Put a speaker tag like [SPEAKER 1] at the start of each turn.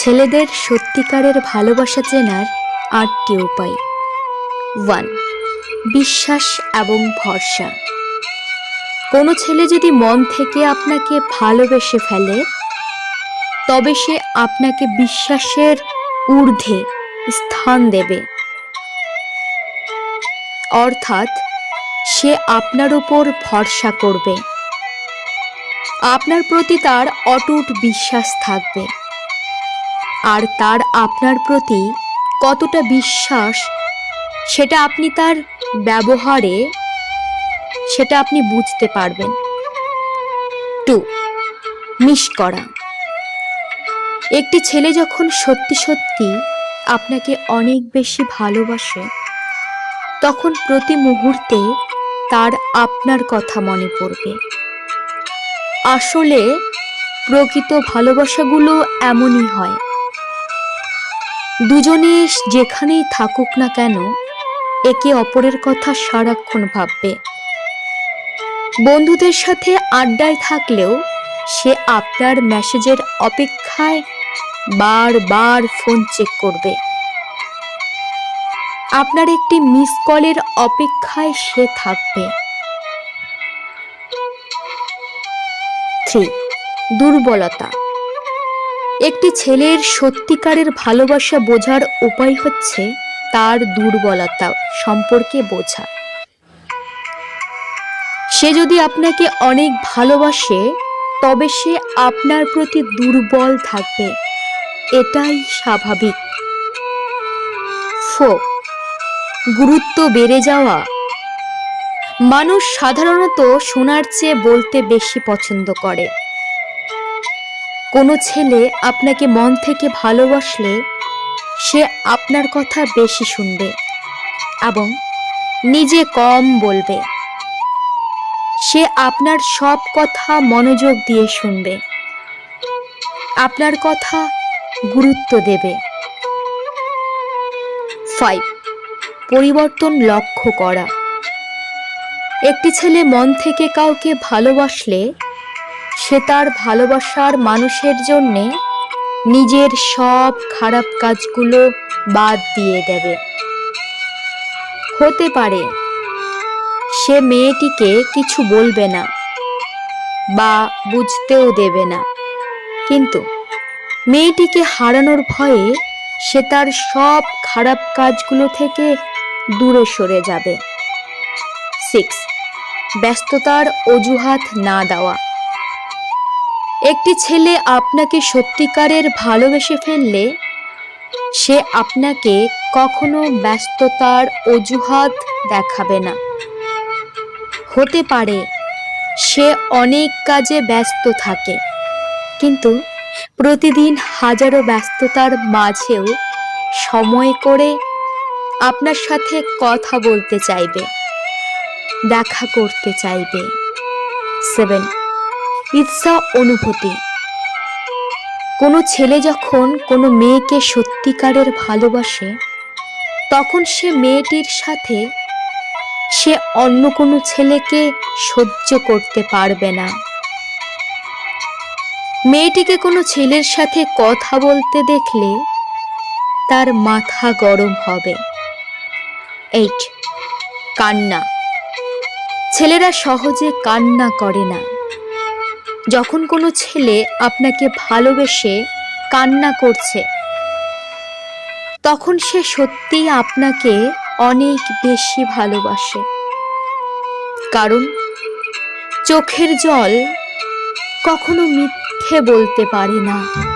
[SPEAKER 1] ছেলেদের সত্যিকারের ভালোবাসা চেনার আটটি উপায় ওয়ান, বিশ্বাস এবং ভরসা। কোনো ছেলে যদি মন থেকে আপনাকে ভালোবেসে ফেলে, তবে সে আপনাকে বিশ্বাসের ঊর্ধ্বে স্থান দেবে। অর্থাৎ সে আপনার উপর ভরসা করবে। আপনার প্রতি তার অটুট বিশ্বাস থাকবে। আর তার আপনার প্রতি কতটা বিশ্বাস, সেটা আপনি তার ব্যবহারে, সেটা আপনি বুঝতে পারবেন। টু, মিস করা। একটি ছেলে যখন সত্যি সত্যি আপনাকে অনেক বেশি ভালোবাসে, তখন প্রতি মুহূর্তে তার আপনার কথা মনে পড়বে। আসলে প্রকৃত ভালোবাসাগুলো এমনই হয়। দুজনে যেখানেই থাকুক না কেন, একে অপরের কথা সারাক্ষণ ভাববে। বন্ধুদের সাথে আড্ডায় থাকলেও সে আপনার মেসেজের অপেক্ষায় বারবার ফোন চেক করবে। আপনার একটি মিস কলের অপেক্ষায় সে থাকবে। থ্রি, দুর্বলতা। একটি ছেলের সত্যিকারের ভালোবাসা বোঝার উপায় হচ্ছে তার দুর্বলতা সম্পর্কে বোঝা। সে যদি আপনাকে অনেক ভালোবাসে, তবে সে আপনার প্রতি দুর্বল থাকবে। এটাই স্বাভাবিক। ফো গুরুত্ব বেড়ে যাওয়া। মানুষ সাধারণত শোনার চেয়ে বলতে বেশি পছন্দ করে। কোনো ছেলে আপনাকে মন থেকে ভালোবাসলে সে আপনার কথা বেশি শুনবে এবং নিজে কম বলবে। সে আপনার সব কথা মনোযোগ দিয়ে শুনবে। আপনার কথা গুরুত্ব দেবে। ফাইভ, পরিবর্তন লক্ষ্য করা। একটি ছেলে মন থেকে কাউকে ভালোবাসলে সে তার ভালোবাসার মানুষের জন্যে নিজের সব খারাপ কাজগুলো বাদ দিয়ে দেবে। হতে পারে সে মেয়েটিকে কিছু বলবে না বা বুঝতেও দেবে না। কিন্তু মেয়েটিকে হারানোর ভয়ে সে তার সব খারাপ কাজগুলো থেকে দূরে সরে যাবে। সিক্স, ব্যস্ততার অজুহাত না দেওয়া। একটি ছেলে আপনাকে সত্যিকারের ভালোবেসে ফেললে, সে আপনাকে কখনো ব্যস্ততার অজুহাত দেখাবে না। হতে পারে সে অনেক কাজে ব্যস্ত থাকে, কিন্তু প্রতিদিন হাজারো ব্যস্ততার মাঝেও সময় করে আপনার সাথে কথা বলতে চাইবে, দেখা করতে চাইবে। সেভেন ইচ্ছা অনুভূতি। কোনো ছেলে যখন কোনো মেয়েকে সত্যিকারের ভালোবাসে, তখন সে মেয়েটির সাথে সে অন্য কোনো ছেলেকে সহ্য করতে পারবে না। মেয়েটিকে কোনো ছেলের সাথে কথা বলতে দেখলে তার মাথা গরম হবে। এইট, কান্না। ছেলেরা সহজে কান্না করে না। যখন কোনো ছেলে আপনাকে ভালোবেসে কান্না করছে, তখন সে সত্যিই আপনাকে অনেক বেশি ভালোবাসে। কারণ চোখের জল কখনো মিথ্যে বলতে পারে না।